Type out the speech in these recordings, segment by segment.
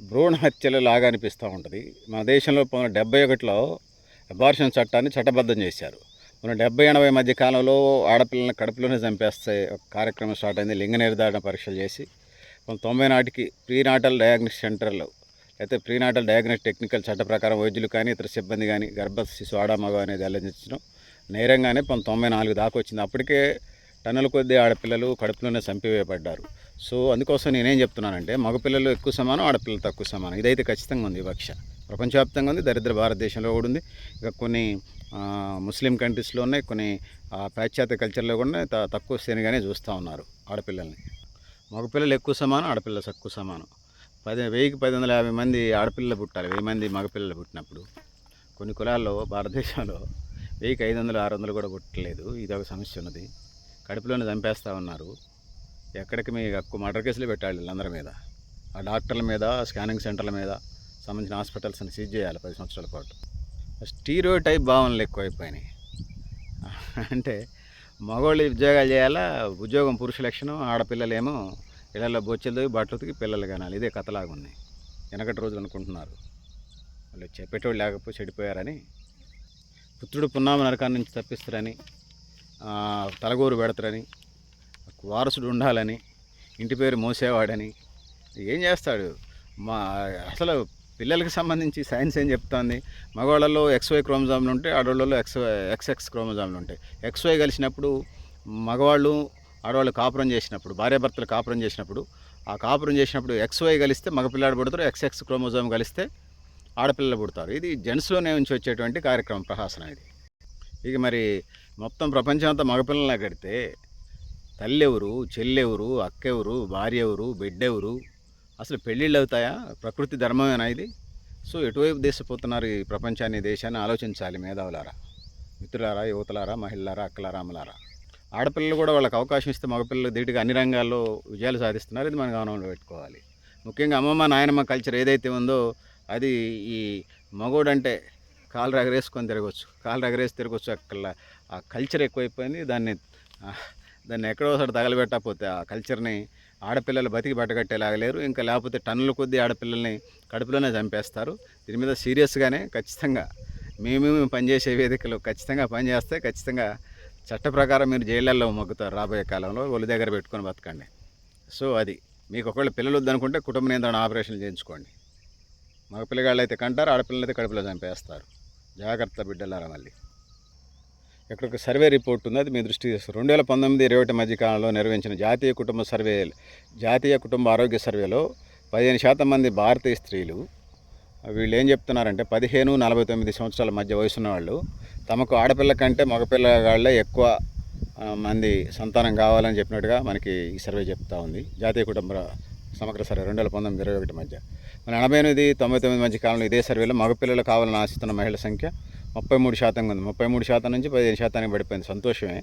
భ్రూణ హత్యలు లాగా అనిపిస్తూ ఉంటుంది. మన దేశంలో పంతొమ్మిది డెబ్బై ఒకటిలో అబార్షన్ చట్టాన్ని చట్టబద్ధం చేశారు. మన డెబ్బై ఎనభై మధ్య కాలంలో ఆడపిల్లల్ని కడుపులోనే చంపేస్తే ఒక కార్యక్రమం స్టార్ట్ అయింది. లింగ నిర్ధారణ పరీక్షలు చేసి పంతొమ్మిది తొంభై నాటికి ప్రీనాటల్ డయాగ్నోస్టిక్ సెంటర్లు అయితే ప్రీనాటల్ డయాగ్నోస్టిక్ టెక్నికల్ చట్ట ప్రకారం వైద్యులు కానీ ఇతర సిబ్బంది కానీ గర్భ శిశు ఆడామగ అనేది వెల్లడించడం నేరంగానే పంతొమ్మిది తొంభై నాలుగు దాకా వచ్చింది. అప్పటికే టన్నుల కొద్దీ ఆడపిల్లలు కడుపులోనే చంపివేయబడ్డారు. సో అందుకోసం నేనేం చెప్తున్నానంటే మగపిల్లలు ఎక్కువ సమానం ఆడపిల్లలు తక్కువ సమానం. ఇదైతే ఖచ్చితంగా ఉంది వివక్ష ప్రపంచవ్యాప్తంగా ఉంది దరిద్ర భారతదేశంలో కూడా ఉంది. ఇక కొన్ని ముస్లిం కంట్రీస్లో ఉన్నాయి కొన్ని పాశ్చాత్య కల్చర్లో కూడా త- తక్కువ శ్రేణిగానే చూస్తూ ఉన్నారు ఆడపిల్లల్ని. మగపిల్లలు ఎక్కువ సమానం ఆడపిల్లలు తక్కువ సమానం. పది వెయ్యికి పది వందల యాభై మంది ఆడపిల్లలు పుట్టాలి. వెయ్యి మంది మగపిల్లలు పుట్టినప్పుడు. కొన్ని కులాల్లో భారతదేశంలో వెయ్యికి ఐదు వందలు ఆరు వందలు కూడా పుట్టలేదు. ఇది ఒక సమస్య ఉన్నది. కడుపులోనే చంపేస్తూ ఉన్నారు. ఎక్కడికి మీ ఎక్కువ మర్డర్ కేసులు పెట్టాలి వీళ్ళందరి మీద. ఆ డాక్టర్ల మీద స్కానింగ్ సెంటర్ల మీద సంబంధించిన హాస్పిటల్స్ని సీజ్ చేయాలి పది సంవత్సరాల పాటు. స్టీరో టైప్ భావనలు ఎక్కువైపోయినాయి. అంటే మగవాళ్ళు ఉద్యోగాలు చేయాలా? ఉద్యోగం పురుష లక్షణం ఆడపిల్లలేమో ఇళ్ళల్లో బొచ్చెలు తవ్వి బట్టలు ఉతికి పిల్లలు కనాలి. ఇదే కథలాగా ఉంది వెనకటి రోజులు అనుకుంటున్నారు. వాళ్ళు చెప్పేటోళ్ళు లేకపోతే చెడిపోయారని. పుత్రుడు పున్నామ నరకాన్ని నుంచి తప్పిస్తారని తలగోరు పెడతారని వారసుడు ఉండాలని ఇంటి పేరు మోసేవాడని ఏం చేస్తాడు? మా అసలు పిల్లలకి సంబంధించి సైన్స్ ఏం చెప్తోంది? మగవాళ్ళలో ఎక్స్వై క్రోమోజాములు ఉంటాయి ఆడవాళ్ళలో ఎక్స్ ఎక్స్ఎక్స్ క్రోమోజాములు ఉంటాయి. ఎక్స్వై కలిసినప్పుడు మగవాళ్ళు ఆడవాళ్ళు కాపురం చేసినప్పుడు భార్యాభర్తలు కాపురం చేసినప్పుడు ఆ కాపురం చేసినప్పుడు ఎక్స్వై కలిస్తే మగపిల్లాడు పుడతారు ఎక్స్ఎక్స్ క్రోమోజోమ్ కలిస్తే ఆడపిల్లలు పుడతారు. ఇది జెంట్స్లోనే ఉంచి వచ్చేటువంటి కార్యక్రమం ప్రహాసనం ఇది. ఇక మరి మొత్తం ప్రపంచం అంతా మగపిల్లలా కడితే తల్లెవరు చెల్లెవరు అక్కెవరు భార్య ఎవరు బిడ్డెవరు? అసలు పెళ్ళిళ్ళు అవుతాయా? ప్రకృతి ధర్మమేనా ఇది? సో ఎటువైపు దేశపోతున్నారు ఈ ప్రపంచాన్ని దేశాన్ని ఆలోచించాలి మేధావులారా? మిత్రులారా యువతలారా మహిళలారా అక్కలారా అమ్మలారా? ఆడపిల్లలు కూడా వాళ్ళకి అవకాశం ఇస్తే మగపిల్లలు ధీటుగా అన్ని రంగాల్లో విజయాలు సాధిస్తున్నారు. ఇది మన గమనంలో పెట్టుకోవాలి. ముఖ్యంగా అమ్మమ్మ నాయనమ్మ కల్చర్ ఏదైతే ఉందో అది ఈ మగోడంటే కాలు రగరేసుకొని తిరగవచ్చు కాలు రగరేసి తిరగవచ్చు అక్కడ ఆ కల్చర్ ఎక్కువైపోయింది. దాన్ని దాన్ని ఎక్కడో ఒకసారి తగలబెట్టకపోతే ఆ కల్చర్ని ఆడపిల్లలు బతికి బట్టగట్టేలాగలేరు ఇంకా లేకపోతే టన్నుల కొద్దీ ఆడపిల్లల్ని కడుపులోనే చంపేస్తారు. దీని మీద సీరియస్గానే ఖచ్చితంగా మేము పనిచేసే వేదికలు ఖచ్చితంగా పనిచేస్తే ఖచ్చితంగా చట్ట ప్రకారం మీరు జైళ్ళల్లో మొగ్గుతారు రాబోయే కాలంలో. ఒళ్ళు దగ్గర పెట్టుకొని బతకండి. సో అది. మీకు ఒకవేళ పిల్లలు వద్దనుకుంటే కుటుంబ నియంత్రణ ఆపరేషన్లు చేయించుకోండి. మగ పిల్లగాళ్ళు అయితే కంటారు ఆడపిల్లలు అయితే కడుపులో చంపేస్తారు. జాగ్రత్త బిడ్డలారా మళ్ళీ. ఇక్కడ ఒక సర్వే రిపోర్ట్ ఉంది అది మీ దృష్టి రెండు వేల పంతొమ్మిది ఇరవై ఒకటి మధ్య కాలంలో నిర్వహించిన జాతీయ కుటుంబ సర్వే జాతీయ కుటుంబ ఆరోగ్య సర్వేలో పదిహేను శాతం మంది భారతీయ స్త్రీలు వీళ్ళు ఏం చెప్తున్నారంటే పదిహేను నలభై తొమ్మిది సంవత్సరాల మధ్య వయసున్న వాళ్ళు తమకు ఆడపిల్ల కంటే మగపిల్లగాళ్ళే ఎక్కువ మంది సంతానం కావాలని చెప్పినట్టుగా మనకి ఈ సర్వే చెప్తా ఉంది. జాతీయ కుటుంబ సమగ్ర సర్వే రెండు వేల పంతొమ్మిది ఇరవై ఒకటి మధ్య. మన ఎనభై ఎనిమిది తొంభై తొమ్మిది మధ్య కాలంలో ఇదే సర్వేలో మగపిల్లలు కావాలని ఆశిస్తున్న మహిళల సంఖ్య ముప్పై మూడు శాతంగా ఉంది. ముప్పై మూడు శాతం నుంచి పదిహేను శాతానికి పడిపోయింది. సంతోషమే.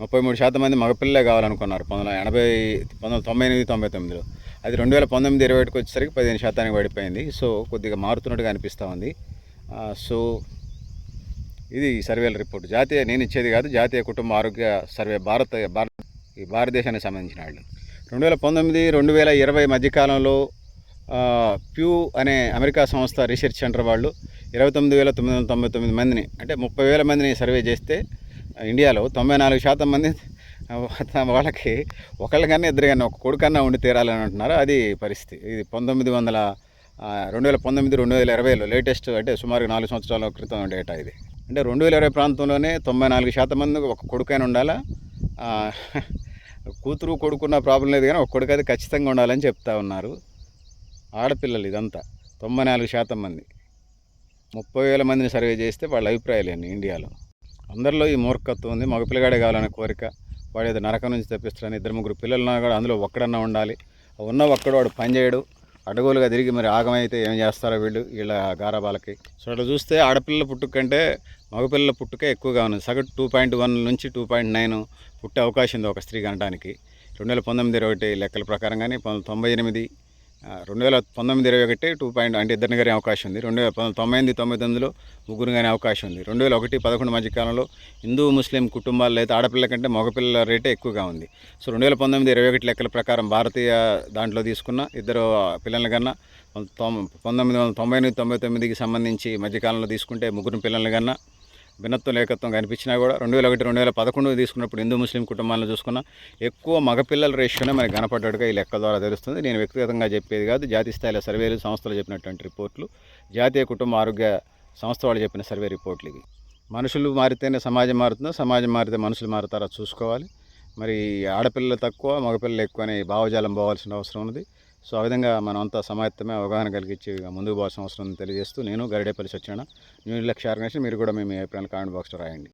ముప్పై మూడు శాతం మంది మగపిల్లలే కావాలనుకున్నారు పంతొమ్మిది ఎనభై పంతొమ్మిది తొంభై ఎనిమిది తొంభై తొమ్మిదిలో. అది రెండు వేల పంతొమ్మిది ఇరవై ఒకటికి వచ్చేసరికి పదిహేను శాతానికి పడిపోయింది. సో కొద్దిగా మారుతున్నట్టుగా అనిపిస్తూ ఉంది. సో ఇది ఈ సర్వేల రిపోర్ట్. జాతీయ నేను ఇచ్చేది కాదు జాతీయ కుటుంబ ఆరోగ్య సర్వే భారత భారత ఈ భారతదేశానికి సంబంధించిన వాళ్ళు రెండు వేల పంతొమ్మిది రెండు వేల ఇరవై మధ్యకాలంలో ప్యూ అనే అమెరికా సంస్థ రీసెర్చ్ సెంటర్ వాళ్ళు ఇరవై తొమ్మిది వేల తొమ్మిది వందల తొంభై తొమ్మిది మందిని అంటే ముప్పై వేల మందిని సర్వే చేస్తే ఇండియాలో తొంభై నాలుగు శాతం మంది వాళ్ళకి ఒకళ్ళకన్నా ఇద్దరికన్నా ఒక కొడుకన్నా ఉండి తీరాలని అంటున్నారు. అది పరిస్థితి. ఇది పంతొమ్మిది వందల రెండు వేల పంతొమ్మిది రెండు వేల ఇరవైలో లేటెస్ట్ అంటే సుమారు నాలుగు సంవత్సరాల క్రితం డేటా ఇది. అంటే రెండు వేల ఇరవై ప్రాంతంలోనే తొంభై నాలుగు శాతం మంది ఒక కొడుకైనా ఉండాలా? కూతురు కొడుకున్న ప్రాబ్లం లేదు కానీ ఒక కొడుకు ఖచ్చితంగా ఉండాలని చెప్తా ఉన్నారు. ఆడపిల్లలు ఇదంతా. తొంభై నాలుగు శాతం మంది. ముప్పై వేల మందిని సర్వే చేస్తే వాళ్ళ అభిప్రాయాలేండి ఇండియాలో? అందరిలో ఈ మూర్ఖత్వం ఉంది. మగపిల్లగాడే కావాలనే కోరిక. వాడు ఏదో నరకం నుంచి తప్పిస్తారని ఇద్దరు ముగ్గురు పిల్లలున్నా కూడా అందులో ఒక్కడన్నా ఉండాలి. ఉన్న ఒక్కడు వాడు పని చేయడు. అడుగులుగా తిరిగి మరి ఆగమైతే ఏం చేస్తారో వీళ్ళు? వీళ్ళ గారాబాలకి సో అట్లా చూస్తే ఆడపిల్లల పుట్టుకంటే మగపిల్లల పుట్టుకే ఎక్కువగా ఉంది సగటు టూ పాయింట్ వన్ నుంచి టూ పాయింట్ నైన్ పుట్టే అవకాశం ఉంది ఒక స్త్రీ కనడానికి రెండు వేల పంతొమ్మిది ఇరవై ఒకటి లెక్కల ప్రకారం కానీ తొంభై ఎనిమిది రెండు వేల పంతొమ్మిది ఇరవై ఒకటి టూ పాయింట్ అంటే ఇద్దరిని కానీ అవకాశం ఉంది. రెండు వేల తొంభై ఎనిమిది తొంభై తొమ్మిదిలో ముగ్గురు కానీ అవకాశం ఉంది. రెండు వేల ఒకటి పదకొండు మధ్య కాలంలో హిందూ ముస్లిం కుటుంబాల్లో అయితే ఆడపిల్ల కంటే మగపిల్లల రేటే ఎక్కువగా ఉంది. సో రెండు వేల పంతొమ్మిది ఇరవై ఒకటి లెక్కల ప్రకారం భారతీయ దాంట్లో తీసుకున్న ఇద్దరు పిల్లల కన్నా తొం- పంతొమ్మిది వందల తొంభై ఎనిమిది తొంభై తొమ్మిదికి సంబంధించి మధ్యకాలంలో తీసుకుంటే ముగ్గురు పిల్లల కన్నా భిన్నత్వం లేకత్వం కనిపించినా కూడా రెండు వేల ఒకటి రెండు వేల పదకొండు తీసుకున్నప్పుడు హిందూ ముస్లిం కుటుంబాలను చూసుకున్న ఎక్కువ మగపిల్లల రేషియోనే మనకి కనపడ్డట్టుగా ఈ లెక్క ద్వారా తెలుస్తుంది. నేను వ్యక్తిగతంగా చెప్పేది కాదు జాతీయ స్థాయిలో సర్వేలు సంస్థలు చెప్పినటువంటి రిపోర్ట్లు జాతీయ కుటుంబ ఆరోగ్య సంస్థ వాళ్ళు చెప్పిన సర్వే రిపోర్ట్లు ఇవి. మనుషులు మారితేనే సమాజం మారుతుందో సమాజం మారితే మనుషులు మారుతారో చూసుకోవాలి. మరి ఆడపిల్లలు తక్కువ మగపిల్లలు ఎక్కువ అనే భావజాలం పోవాల్సిన అవసరం ఉంది సో ఆ విధంగా మనం అంతా సమాయత్తమే అవగాహన కలిగించి ముందుకు పోవాల్సిన అవసరం తెలియజేస్తూ నేను గరిడేపల్లి సత్యనారాయణ న్యూ లక్ష్య ఆర్గనైజేషన్ మీరు కూడా మేము అభిప్రాయాలు కామెంట్ బాక్స్లో రాయండి.